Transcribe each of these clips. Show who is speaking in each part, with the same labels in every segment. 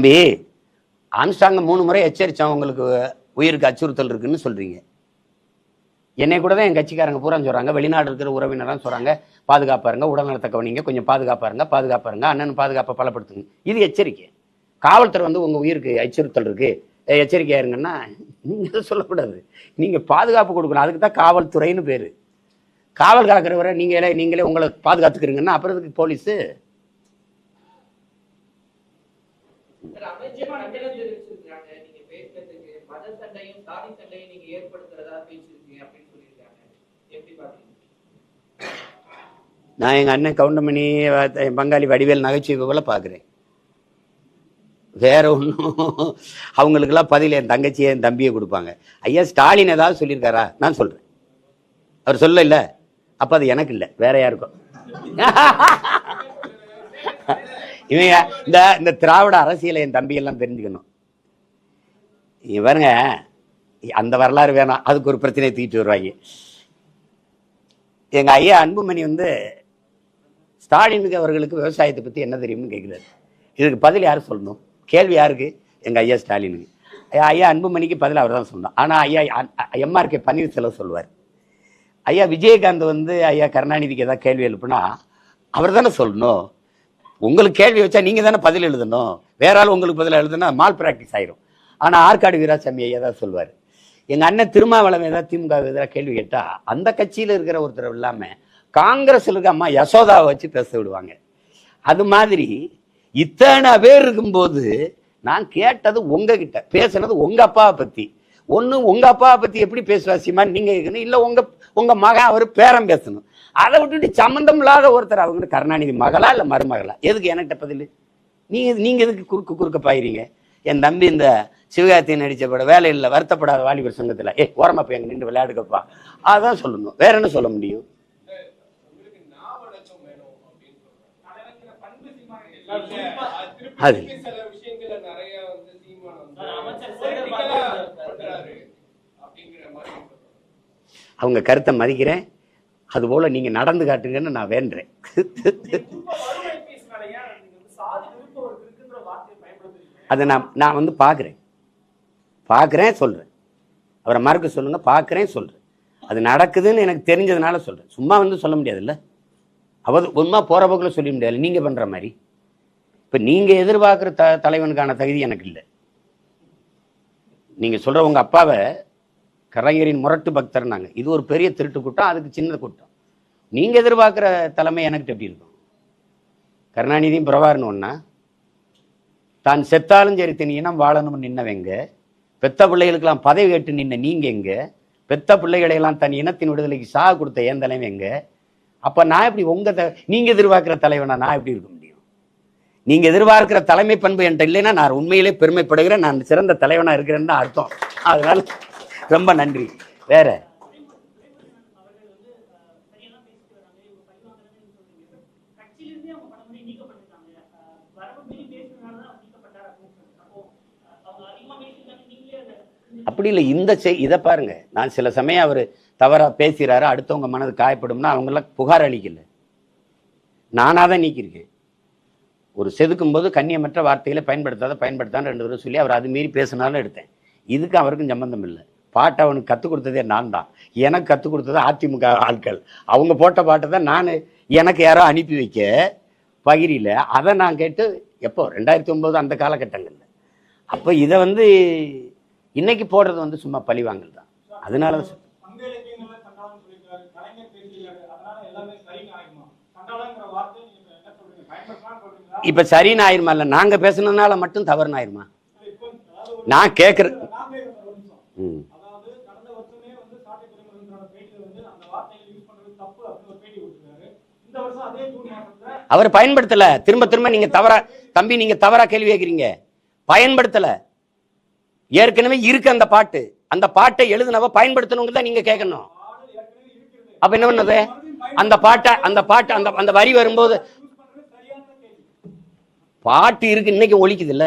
Speaker 1: தம்பி ஆம்ஸ்டாங்க மூணு முறை எச்சரித்தான் உங்களுக்கு உயிருக்கு அச்சுறுத்தல் இருக்குன்னு சொல்கிறீங்க என்னை கூட தான் என் கட்சிக்காரங்க பூரா சொல்கிறாங்க வெளிநாடு இருக்கிற உறவினர்லாம் சொல்கிறாங்க பாதுகாப்பா இருங்க உடல்நலத்தை கவனிங்க கொஞ்சம் பாதுகாப்பாக இருங்க பாதுகாப்பாக இருங்க அண்ணன் பாதுகாப்பை பலப்படுத்துங்க. இது எச்சரிக்கை. காவல்துறை வந்து உங்கள் உயிருக்கு அச்சுறுத்தல் இருக்கு. எச்சரிக்கையாக இருங்கன்னா நீங்க இதை சொல்லக்கூடாது. நீங்கள் பாதுகாப்பு கொடுக்கணும். அதுக்கு தான் காவல்துறைன்னு பேர். காவல் காக்கிறவரை நீங்களே நீங்களே உங்களை பாதுகாத்துக்கிறீங்கன்னா அப்புறம் இதுக்கு போலீஸு
Speaker 2: சார், அமைச்சர் கண்டனம் தெரிவிச்சிருக்காங்க நீங்க பேசுறதுக்கு மத சண்டையும் சாதி சண்டையும் நீங்க ஏற்படுத்துறதா பேசிருக்கீங்க அப்படின்னு சொல்லியிருக்காங்க எப்படி பாத்தீங்க
Speaker 1: நான் எங்கள் அண்ணன் கவுண்டமணி என் பங்காளி வடிவேல் நகைச்சுவை போல பார்க்குறேன் வேற ஒன்றும் அவங்களுக்கெல்லாம் பதில் என் தங்கச்சியை என் தம்பியை கொடுப்பாங்க. ஐயா ஸ்டாலின் ஏதாவது சொல்லியிருக்காரா? நான் சொல்கிறேன் அவர் சொல்ல இல்லை அப்போ அது எனக்கு இல்லை. வேற யாருக்கும். இவங்க இந்த இந்த திராவிட அரசியலை என் தம்பியெல்லாம் தெரிஞ்சுக்கணும். இவருங்க அந்த வரலாறு வேணாம் அதுக்கு ஒரு பிரச்சனையை தூக்கிட்டு வருவாங்க. எங்க ஐயா அன்புமணி வந்து ஸ்டாலினுக்கு அவர்களுக்கு விவசாயத்தை பத்தி என்ன தெரியும்னு கேட்குறாரு இதுக்கு பதில் யார் சொல்லணும்? கேள்வி யாருக்கு? எங்க ஐயா ஸ்டாலினுக்கு. ஐயா, ஐயா அன்புமணிக்கு பதில் அவர் தான் சொல்லணும். ஆனா ஐயா எம்ஆர்கே பன்னீர்செல்வம் சொல்லுவார். ஐயா விஜயகாந்த் வந்து ஐயா கருணாநிதிக்கு ஏதாவது கேள்வி எழுப்புனா அவர் தானே சொல்லணும். உங்களுக்கு கேள்வி வச்சா நீங்க தானே பதில் எழுதணும். வேற ஆள் உங்களுக்கு பதில் எழுதுனா மால் பிராக்டிஸ் ஆயிரும். ஆனா ஆற்காடு வீராசாமி ஐயா தான் சொல்லுவார் எங்க அண்ணன் திருமாவளவன் ஏதாவது திமுக எதிராக கேள்வி கேட்டா அந்த கட்சியில இருக்கிற ஒருத்தர் இல்லாம காங்கிரஸ்ல இருக்க அம்மா யசோதாவை வச்சு பேச விடுவாங்க. அது மாதிரி இத்தனை பேர் இருக்கும்போது நான் கேட்டது உங்ககிட்ட பேசுனது உங்க அப்பாவை பத்தி. ஒன்று உங்கள் அப்பாவை பற்றி எப்படி பேசுவார் சீமான்? நீங்கள் கேட்கணும் இல்லை உங்கள் உங்கள் மகன் அவர் பேரம் பேசணும். அதை விட்டுட்டு சம்மந்தம் இல்லாத ஒருத்தர் அவங்க கருணாநிதி மகளா இல்லை மருமகளா? எதுக்கு என்கிட்ட பதில்? நீங்கள் நீங்கள் எதுக்கு குறுக்கு குறுக்க பாயிறீங்க? என் தம்பி இந்த சிவகார்த்தி நடிச்ச பட வேலையில் வருத்தப்படாத வாலிபர் சங்கத்தில். ஏ ஓரமாக போய் அங்க நின்று விளையாடுக்கப்பா. அதான் சொல்லணும். வேற என்ன சொல்ல முடியும்?
Speaker 3: அது ஞாபகம் வேணும் அப்படின்னு சொல்றாங்க
Speaker 4: தலைவங்கிற பண்பு சீமான்
Speaker 3: இல்ல, அது திருப்பி
Speaker 1: அது.
Speaker 3: திருப்பி சில விஷயங்கள்ல நிறைய வந்து சீமான் வந்து
Speaker 4: சார், அமைச்சர்
Speaker 3: political
Speaker 4: சேகர்
Speaker 3: ஆ
Speaker 4: பாபு
Speaker 3: பண்றாரு அப்படிங்கிற மாதிரி சொல்றாங்க.
Speaker 1: அவங்க கருத்தை மதிக்கிறேன். அதுபோல் நீங்கள் நடந்து காட்டுங்கன்னு நான் வேண்டுறேன் அதை நான் நான் வந்து பார்க்குறேன். பார்க்குறேன் சொல்கிறேன் அவரை மறுக்க சொல்லுங்க பார்க்குறேன் சொல்கிறேன் அது நடக்குதுன்னு எனக்கு தெரிஞ்சதுனால சொல்கிறேன் சும்மா வந்து சொல்ல முடியாதுல்ல? அவர் உண்மை போகிற போக்கில் சொல்ல முடியாது. நீங்கள் பண்ணுற மாதிரி. இப்போ நீங்கள் எதிர்பார்க்குற த தலைவனுக்கான தகுதி எனக்கு இல்லை. நீங்கள் சொல்கிற உங்கள் அப்பாவை கலைஞரின் முரட்டு பக்தர்னாங்க. இது ஒரு பெரிய திருட்டு கூட்டம் அதுக்கு சின்ன கூட்டம். நீங்கள் எதிர்பார்க்குற தலைமை எனக்கு எப்படி இருக்கும்? கருணாநிதியும் பிரபாகரன் ஒன்றா தான் செத்தாலும் சரி தன் இனம் வாழணும்னு நின்னவங்க பெத்த பிள்ளைகளுக்கெல்லாம் பதவி கேட்டு நின்ன நீங்க எங்க? பெத்த பிள்ளைகளையெல்லாம் தன் இனத்தின் விடுதலைக்கு சாக கொடுத்த ஏன் தலைமை எங்கே? அப்ப நான் எப்படி உங்க த- நீங்க எதிர்பார்க்கிற தலைவனா நான் எப்படி இருக்க முடியும்? நீங்க எதிர்பார்க்கிற தலைமை பண்பு என்கிட்ட இல்லைன்னா நான் உண்மையிலே பெருமைப்படுகிறேன். நான் சிறந்த தலைவனா இருக்கிறேன்னு அர்த்தம். அதனால ரொம்ப நன்றி. வேற? அப்படி இல்லை இந்த செய் இதை பாருங்க. நான் சில சமயம் அவர் தவறாக பேசுகிறாரு அடுத்தவங்க மனது காயப்படும்னா அவங்களாம் புகார் அளிக்கல. நானாக தான் நீக்கியிருக்கேன். ஒரு செதுக்கும் போது கண்ணியமற்ற வார்த்தைகளை பயன்படுத்தாத பயன்படுத்தான்னு ரெண்டு தடவை சொல்லி அவர் அது மீறி பேசினாலும் எடுத்தேன். இதுக்கு அவருக்கும் சம்மந்தம் இல்லை. பாட்டை அவனுக்கு கற்றுக் கொடுத்ததே நான் தான் எனக்கு கற்றுக் கொடுத்தது அதிமுக ஆட்கள். அவங்க போட்ட பாட்டை தான் நான் எனக்கு யாரோ அனுப்பி வைக்க பகிரியில் அதை நான் கேட்டு எப்போ? ரெண்டாயிரத்தி ஒம்பது அந்த காலகட்டங்களில். அப்போ இதை வந்து இன்னைக்கு போடுறது வந்து சும்மா பழிவாங்கல் தான். அதனால தான்
Speaker 4: சரின்னு
Speaker 1: இப்ப சரின்னு ஆயிருமா இல்ல நாங்க பேசுனதுனால மட்டும் தவறுன்னு ஆயிருமா நான்
Speaker 4: கேட்குறேன்
Speaker 1: ம்
Speaker 4: அதாவது கடந்த வருஷமே வந்து சாட்டை துறைமுகத்தோட பேட்டியில வந்து அந்த வார்த்தைகளை யூஸ் பண்றது தப்பு அப்படின்னு ஒரு பேட்டி கொடுத்துருக்காரு இந்த வருஷம் அதே ஜூன் மாசத்துல
Speaker 1: அவர் பயன்படுத்தல. திரும்ப திரும்ப நீங்க தவறா தம்பி நீங்க தவறா கேள்வி கேட்குறீங்க. பயன்படுத்தல. ஏற்கனவே இருக்கு அந்த பாட்டு. அந்த பாட்டை எழுதுனவ பயன்படுத்தணுங்க தான் நீங்க கேட்கணும். அப்ப என்ன பண்ணது? அந்த பாட்டை அந்த பாட்டு அந்த அந்த வரி வரும்போது பாட்டு இருக்கு இன்னைக்கு ஒழிக்குது இல்ல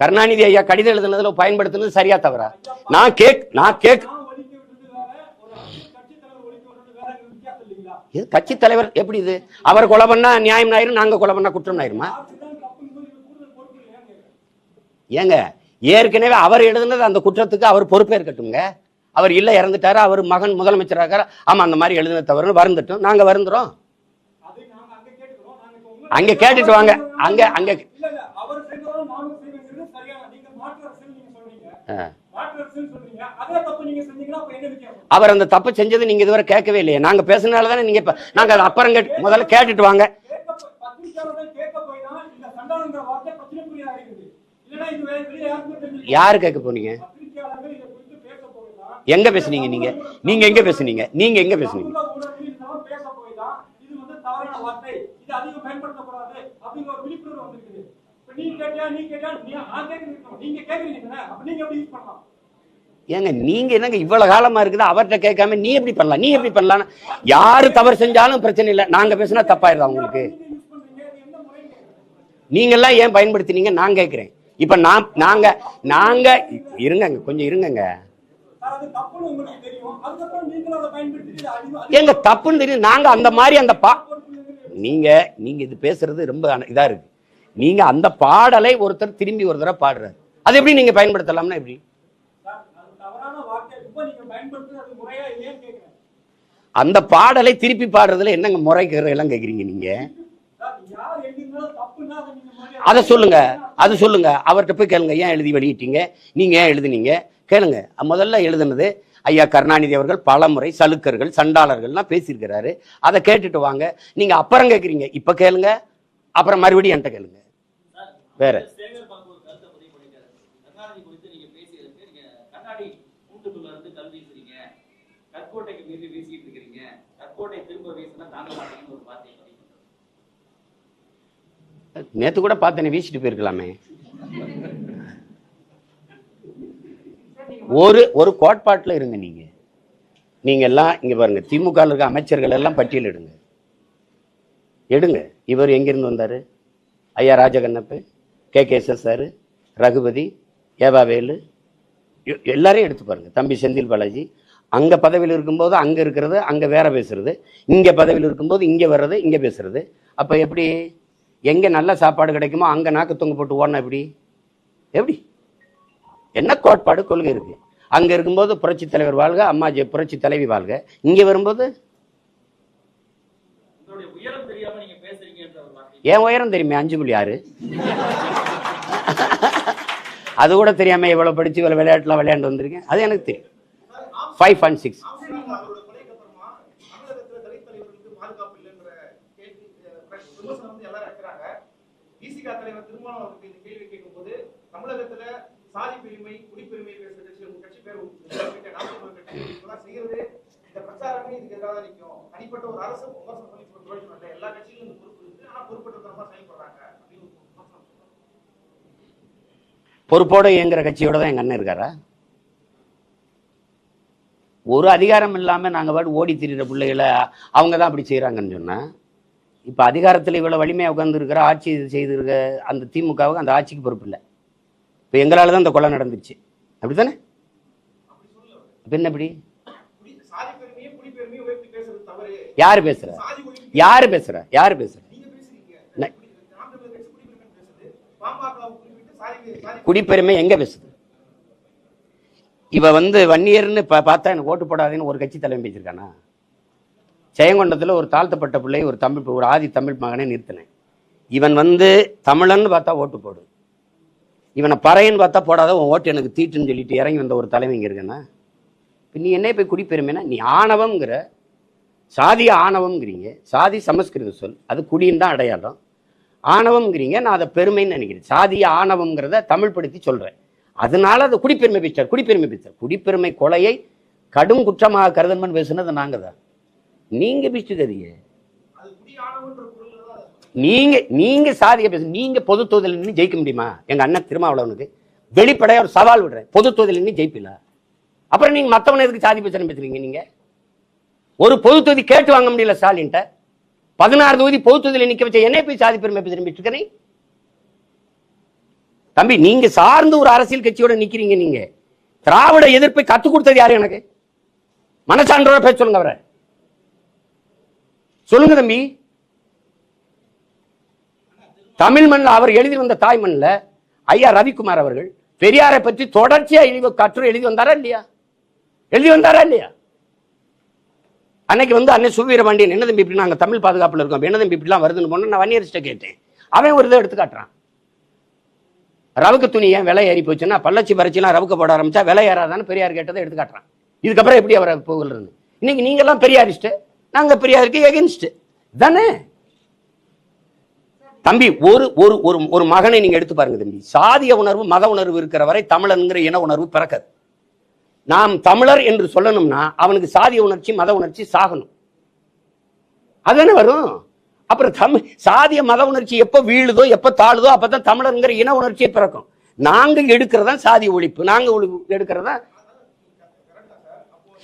Speaker 1: கருணாநிதி ஐயா கடிதம் எழுதுனதுல பயன்படுத்துனது சரியா தவறா? நான் கேக் நான் கேக்
Speaker 4: நான் ஒழிக்க விட்டது வேற ஒரு அரசியல் கட்சி தலைவர் ஒழிக்க விட்டது வேற வித்தியாசம் இல்லைங்களா
Speaker 1: இது கட்சி தலைவர் எப்படி இது? அவர் கொலை பண்ணா நியாயம் ஆயிரும் நாங்க கொலை பண்ணா குற்றம் ஆயிருமா ஏங்க ஏற்கனவே அவர் எழுதுனது அந்த குற்றத்துக்கு அவர் பொறுப்பேற்கட்டுங்க அவர் இல்ல இறந்துட்டாரு அவர் மகன் முதலமைச்சராக. ஆமா அந்த மாதிரி எழுதின தவறுன்னு வருந்துட்டோம். நாங்க வருந்துறோம்.
Speaker 4: அங்க
Speaker 1: கேட்டுட்டு வாங்க. அங்க- அங்க- ஆ.
Speaker 4: நீங்க
Speaker 1: அவர் அந்த தப்பு செஞ்சது நீங்க இதுவரை கேட்கவே இல்லையே. நாங்க பேசுனால தானே நீங்க இப்ப நாங்க அப்புறம் கேட்டு முதல்ல கேட்டுட்டு வாங்க. யாரு கேட்க போனீங்க? எங்க பேசுனீங்க நீங்க? நீங்க எங்க பேசுனீங்க? நீங்க எங்க பேசுனீங்க?
Speaker 4: சமூக ஊடகங்களில் இதெல்லாம் பேச போய் தான் இது வந்து தவறான வார்த்தை. இது அதிகம் பயன்படுத்தக்கூடாது அப்படிங்கிற ஒரு விழிப்புணர்வு வந்திருக்குது. இப்ப நீ கேட்டியா நீ கேட்டியா? நீங்க கேட்கறீங்க அப்ப நீங்க எப்படி யூஸ் பண்ணலாம்?
Speaker 1: ஏங்க நீங்க என்னங்க இவ்வளவு காலமா இருக்குது? அவர்கிட்ட கேட்காம நீ எப்படி பண்ணலாம்? நீ எப்படி பண்ணலாம் யாரு தவறு செஞ்சாலும் பிரச்சனை இல்லை. நாங்க பேசினா தப்பாயிருதா உங்களுக்கு?
Speaker 4: நீங்க
Speaker 1: எல்லாம் ஏன் பயன்படுத்தினீங்க? நான் கேட்கிறேன். இப்ப நான் நாங்க நாங்க இருங்கங்க கொஞ்சம் இருங்கங்க.
Speaker 4: தப்புன்னு
Speaker 1: எங்க தப்புன்னு தெரியும் நாங்க அந்த மாதிரி அந்த பா நீங்க நீங்க இது பேசுறது ரொம்ப இதா இருக்கு. நீங்க அந்த பாடலை ஒருத்தர் திரும்பி ஒரு தடவை பாடுறாரு. அது எப்படி நீங்க பயன்படுத்தலாம்னா எப்படி
Speaker 4: சார் அது தவறான வார்த்தை இப்ப நீங்க பயன்படுத்துறது அது முறையா இல்லையான்னு கேட்கிறேன்
Speaker 1: அந்த பாடலை திருப்பி பாடுறதுல என்னங்க முறைக்கிற எல்லாம் கேக்குறீங்க நீங்க?
Speaker 4: அதை
Speaker 1: அதை சொல்லுங்க அது சொல்லுங்க. அவர்கிட்ட போய் கேளுங்க ஏன் எழுதி வெளியிட்டீங்க? நீங்க ஏன் எழுதுனீங்க? கேளுங்க. முதல்ல எழுதுனது ஐயா கருணாநிதி அவர்கள் பலமுறை சலுக்கர்கள் சண்டாளர்கள்லாம் பேசியிருக்கிறாரு. அதை கேட்டுட்டு வாங்க. நீங்க அப்புறம் கேட்குறீங்க இப்ப கேளுங்க. அப்புறம் மறுபடியும் என்கிட்ட கேளுங்க. வேற
Speaker 5: சேகர் பாபு ஒரு கருத்தை பதிவு பண்ணிருக்காரு கருணாநிதி குறித்து நீங்க பேசியதற்கு நீங்க கண்ணாடி கூட்டுக்குள்ள இருந்து கல் வீசுறீங்க கற்கோட்டைக்கு மீது வீசிட்டு இருக்கிறீங்க. கற்கோட்டை திரும்ப வீசினா தாங்க மாட்டீங்கன்னு ஒரு வார்த்தை
Speaker 1: நேத்து கூட பார்த்தேன் வீசிட்டு போயிருக்கலாமே. ஒரு ஒரு கோட்பாட்டுல இருங்க நீங்க. நீங்க எல்லாம் இங்க பாருங்க திமுக இருக்க அமைச்சர்கள் எல்லாம் பட்டியல் எடுங்க. எடுங்க. இவர் எங்கிருந்து வந்தாரு? ஐயா Rajakannappu K K S sir Raghupathi EV Velu எல்லாரையும் எடுத்து பாருங்க. தம்பி செந்தில் பாலாஜி அங்க பதவியில் இருக்கும்போது அங்க இருக்கிறது அங்க வேற பேசுறது. இங்க பதவியில் இருக்கும்போது இங்க வர்றது இங்க பேசுறது. அப்ப எப்படி? எங்க நல்ல சாப்பாடு கிடைக்குமோ அங்க நாக்கு தொங்க போட்டு ஓடனா எப்படி? எப்படி? என்ன கோட்பாடு கொள்கை இருக்கு. அங்க இருக்கும்போது புரட்சி தலைவர் வாழ்க அம்மா ஜெ- புரட்சி தலைவி வாழ்க. இங்க வரும்போது? என் உயரம் தெரியுமே அஞ்சு புள்ளி ஆறு. அது கூட தெரியாம இவ்வளவு படிச்சு இவ்வளவு விளையாட்டுலாம் விளையாண்டு வந்திருக்கேன். அது எனக்கு தெரியும். ஃபைவ் அண்ட் சிக்ஸ்
Speaker 6: தமிழகத்துல பாதுகாப்பு இல்லைன்ற கேள்வி வந்து எல்லாரும் தலைவர் கேள்வி கேட்கும்போது சாதி பெருமை குடிப்பெருமை பேசுற கட்சி உங்க கட்சி பேர் கட்சி இதெல்லாம் செய்யறது இந்த பிரச்சாரமே இதுக்கு எதிராக நிற்கும் தனிப்பட்ட ஒரு அரசு விமர்சனம் பண்ணி பிரயோஜனம் இல்லை எல்லா கட்சியிலும் இந்த பொறுப்பு இருக்கு ஆனா பொறுப்பற்றத்தனமா செயல்படுறாங்க அப்படின்னு
Speaker 1: பொறுப்போட இயங்குற கட்சியோட தான் எங்க அண்ணன் இருக்காரா? ஒரு அதிகாரம் இல்லாமல் நாங்கள் பாட்டு ஓடி திரிகிற பிள்ளைகளை அவங்க தான் அப்படி செய்கிறாங்கன்னு சொன்னேன் இப்போ அதிகாரத்தில் இவ்வளோ வலிமையாக உட்காந்துருக்கிற ஆட்சி செய்திருக்க அந்த திமுகவுக்கு அந்த ஆட்சிக்கு பொறுப்பு இல்லை. இப்போ எங்களால் தான் இந்த கொலை நடந்துச்சு அப்படி தானே என்ன இப்படி? யார் பேசுற? யார் பேசுற? யார் பேசுற?
Speaker 6: குடிப்பெருமை
Speaker 1: குடிப்பெருமை எங்க பேசுது? இவ வந்து வன்னியர்னு பா- பார்த்தா எனக்கு ஓட்டு போடாதேன்னு ஒரு கட்சி தலைமை பேசியிருக்கானா? ஜெயங்கொண்டத்தில் ஒரு தாழ்த்தப்பட்ட பிள்ளை ஒரு தமிழ் ஒரு ஆதி தமிழ் மகனை நிறுத்தினேன். இவன் வந்து தமிழன்னு பார்த்தா ஓட்டு போடு. இவனை பறையன்னு பார்த்தா போடாத உன் ஓட்டு எனக்கு தீட்டுன்னு சொல்லிட்டு இறங்கி வந்த ஒரு தலைமை இங்கே இருக்கேன்னா நீ என்ன போய் குடிப்பெருமைனா நீ ஆணவம்ங்கிற சாதி ஆணவம்ங்கிறீங்க. சாதி சமஸ்கிருத சொல் அது குடின்னு தான் அடையாளம். ஆணவம்ங்கிறீங்க நான் அதை பெருமைன்னு நினைக்கிறேன். சாதி ஆணவம்ங்கிறத தமிழ் படுத்தி அதனால அது குடிப்பெருமை பேச்சார் குடிப்பெருமை பேச்சார் குடிப்பெருமை கொலையை கடும் குற்றமாக கருதன்மன் பேசுனது நாங்கள் தான். நீங்க பேசுகிறீங்க நீங்க நீங்க சாதிக்க பேச நீங்க பொது தொகுதியில் நின்று ஜெயிக்க முடியுமா? எங்க அண்ணன் திருமாவளவனுக்கு வெளிப்படையாக ஒரு சவால் விடுறேன். பொது தொகுதியில் நின்று ஜெயிப்பில அப்புறம் நீங்க மத்தவன எதுக்கு சாதி பிரச்சனை பேசுறீங்க நீங்க? ஒரு பொது தொகுதி கேட்டு வாங்க முடியல ஸ்டாலின்ட்ட? பதினாறு தொகுதி பொது தொகுதியில் நிக்க வச்ச என்ன போய் சாதி பெருமை பேசுறேன் இருக்கிறேன் தம்பி நீங்க சார்ந்து ஒரு அரசியல் கட்சியோட நிக்கிறீங்க நீங்க. திராவிட எதிர்ப்பை கத்து கொடுத்தது யாரு எனக்கு? மனசான்றோட பேச சொல்லுங்க அவரை. சொல்லுங்க தம்பி. தமிழ் மண்ணில் அவர் எழுதி வந்த தாய் மண்ணில் ஐயா ரவிக்குமார் அவர்கள் பெரியாரை பற்றி தொடர்ச்சியா எழுதி கட்டுரை எழுதி வந்தாரா இல்லையா? எழுதி வந்தாரா இல்லையா? அன்னைக்கு வந்து அன்னை சுவீரபாண்டியன் என்ன தம்பி இப்படி நாங்க தமிழ் பாதுகாப்புல இருக்கோம் என்ன தம்பி இப்படிலாம் வருதுன்னு போனா நான் வன்னியர்ஸ்ட கேட்டேன். அவன் ஒரு இதை எடுத்து காட்டுறான். ரவுக்கு துணி ஏன் விலை ஏறி போச்சுன்னா பள்ளச்சி பறிச்சுலாம் ரவுக்க போட ஆரம்பிச்சா விலை ஏறாதான்னு பெரியார் கேட்டதை எடுத்து காட்டுறான். இதுக்கப்புறம் எப்படி அவரை புகழ்றது இன்னைக்கு நீங்கெல்லாம் பெரியாரிஸ்ட்டு நாங்கள் பெரியாருக்கு எகென்ஸ்ட்டு. தானே? தம்பி ஒரு ஒரு ஒரு ஒரு மகனை நீங்க எடுத்து பாருங்க தம்பி. சாதிய உணர்வு மத உணர்வு இருக்கிற வரை தமிழனுங்கிற இன உணர்வு பிறக்காது. நாம் தமிழர் என்று சொல்லணும்னா அவனுக்கு சாதிய உணர்ச்சி மத உணர்ச்சி சாகணும். அதுதானே வரும்? அப்புறம் தமிழ் சாதிய மத உணர்ச்சி எப்போ வீழுதோ எப்போ தாழுதோ அப்பதான் தமிழருங்கிற இன உணர்ச்சியை பிறக்கும். நாங்க எடுக்கிறதா சாதி ஒழிப்பு நாங்க ஒழி- எடுக்கிறதா?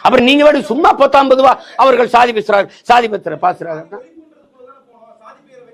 Speaker 1: அப்புறம் நீங்க வேணும் சும்மா பத்தாம்பது ரூபா அவர்கள் சாதி பேசுறாரு சாதி பத்திர பாசுறாங்க